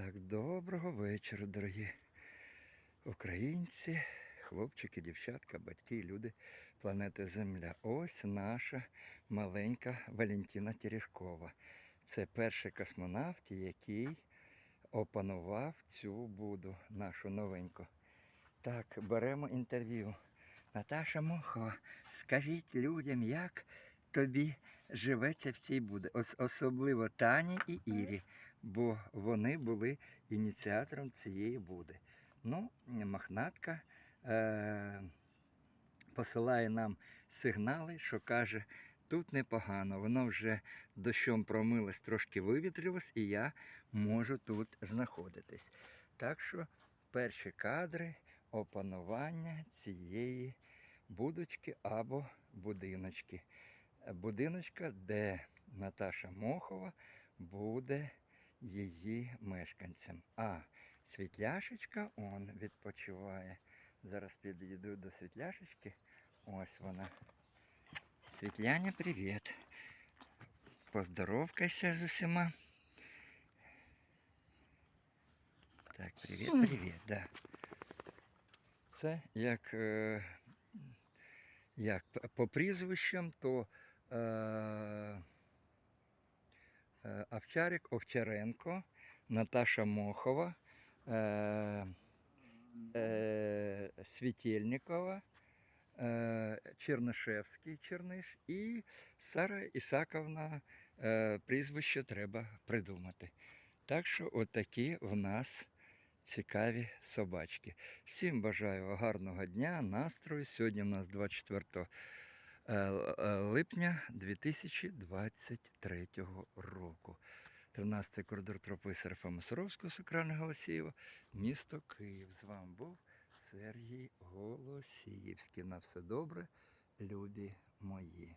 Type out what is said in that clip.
Так, доброго вечора, дорогі українці, хлопчики, дівчатка, батьки, люди планети Земля. Ось наша маленька Валентина Терешкова. Це перший космонавт, який опанував цю буду, нашу новеньку. Так, беремо інтерв'ю. Наташа Мохова, скажіть людям, як тобі живеться в цій буді, Ос- особливо Тані і Ірі, бо вони були ініціатором цієї буди. Ну, Мохнатка е- посилає нам сигнали, що каже, тут непогано, воно вже дощом промилось, трошки вивітрилось, і я можу тут знаходитись. Так що перші кадри опанування цієї будочки або будиночки. Будиночка, де Наташа Мохова буде її мешканцем. А світляшечка он відпочиває. Зараз підійду до світляшечки. Ось вона. Світляня, привіт. Поздоровкайся з усіма. Так, привіт, привіт, да. Це як, е, як по прізвищам, то е, Овчарик Овчаренко, Наташа Мохова, е, е, Світєльникова, е, Чернишевський Черниш і Сара Ісаковна е, прізвище треба придумати. Так що отакі в нас цікаві собачки. Всім бажаю гарного дня, настрою. Сьогодні у нас 24 е, е, липня 2023 року. 13 коридор тропи Серафа Масоровського Сокрана Голосієва, місто Київ. З вами був Сергій Голосіївський. На все добре, люди мої.